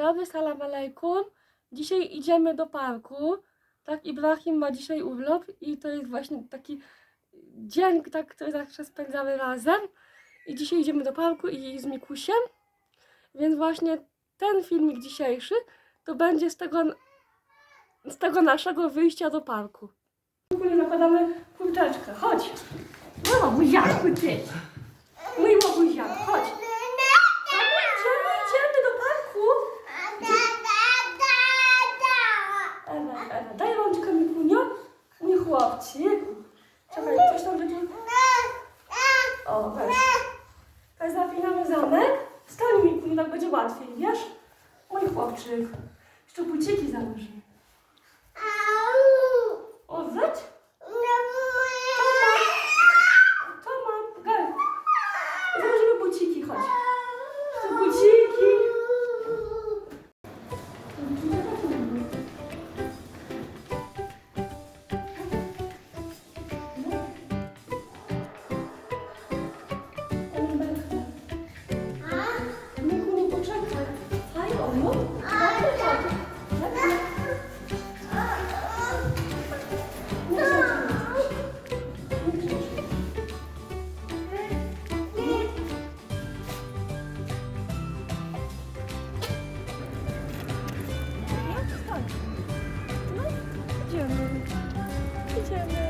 dobry, salam alejkum. Dzisiaj idziemy do parku. Tak, Ibrahim ma dzisiaj urlop i to jest właśnie taki dzień, tak, który zawsze spędzamy razem. I dzisiaj idziemy do parku i z Mikusiem. Więc właśnie ten filmik dzisiejszy to będzie z tego, z tego naszego wyjścia do parku. W ogóle zakładamy kurteczkę. Chodź. No, buziaku ty. Mój łobuziak, chodź. Idziemy, idziemy do parku. Ewa, Ewa, daj rączkę Mikunio. Mój chłopczyk. Czekaj, coś tam będzie. O, weź. Teraz zapinamy zamek. Stań Mikunio, tak będzie łatwiej, wiesz? Mój chłopczyk. Jeszcze buciki założymy. Idziemy. Moja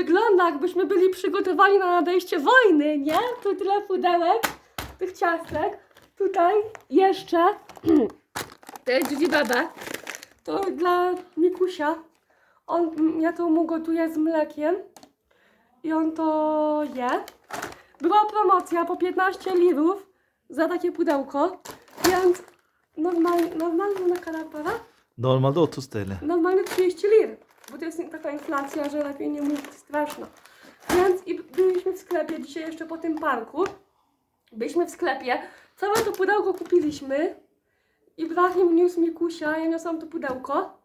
wygląda, jakbyśmy byli przygotowani na nadejście wojny, nie? Tu tyle pudełek, tych ciastek. Tutaj jeszcze to jest Gigi Bebe. To dla Mikusia. On, ja to mu gotuję z mlekiem i on to je. Była promocja po 15 lirów za takie pudełko, więc normalnie, normalnie na kanapara Normalde 30 TL. Normalnie 30 lir, bo to jest taka inflacja, że lepiej nie mówić, straszna. Więc i byliśmy w sklepie dzisiaj jeszcze po tym parku. Byliśmy w sklepie, całe to pudełko kupiliśmy. Ibrahim niósł Mikusia, ja niosłam to pudełko.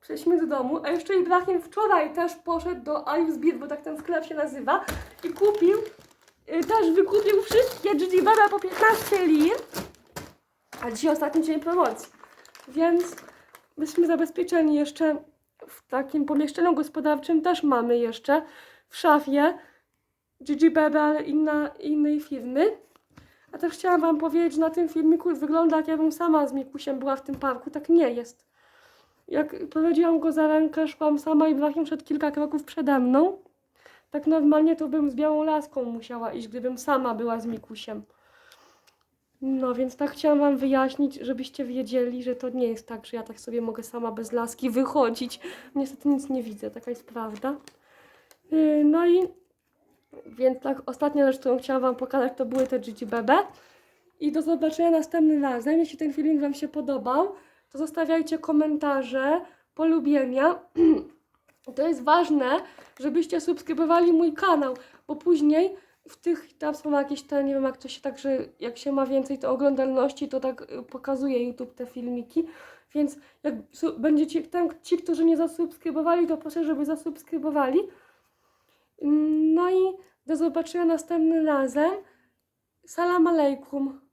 Przeszliśmy do domu, a jeszcze Ibrahim wczoraj też poszedł do Ayusbir, bo tak ten sklep się nazywa, i kupił, y, też wykupił wszystkie Gigi po 15 lir. A dzisiaj ostatni dzień promocji. Więc byliśmy zabezpieczeni jeszcze w takim pomieszczeniu gospodarczym też mamy jeszcze w szafie Gigi Bebe, ale inna, innej firmy. A też chciałam Wam powiedzieć, że na tym filmiku wygląda jak ja bym sama z Mikusiem była w tym parku. Tak nie jest. Jak prowadziłam go za rękę, szłam sama i Ibrahim szedł kilka kroków przede mną. Tak normalnie to bym z białą laską musiała iść, gdybym sama była z Mikusiem. No więc tak chciałam Wam wyjaśnić, żebyście wiedzieli, że to nie jest tak, że ja tak sobie mogę sama bez laski wychodzić. Niestety nic nie widzę, taka jest prawda. Yy, No i Więc tak, ostatnia rzecz, którą chciałam Wam pokazać, to były te Gigi Bebe. I do zobaczenia następnym razem. Jeśli ten filmik Wam się podobał, to zostawiajcie komentarze, polubienia. To jest ważne, żebyście subskrybowali mój kanał, bo później w tych, tam są jakieś te, nie wiem jak to się tak, że jak się ma więcej to oglądalności, to tak y, pokazuje YouTube te filmiki, więc jak będziecie, tam, ci, którzy nie zasubskrybowali, to proszę, żeby zasubskrybowali. No i do zobaczenia następnym razem. Salam alejkum.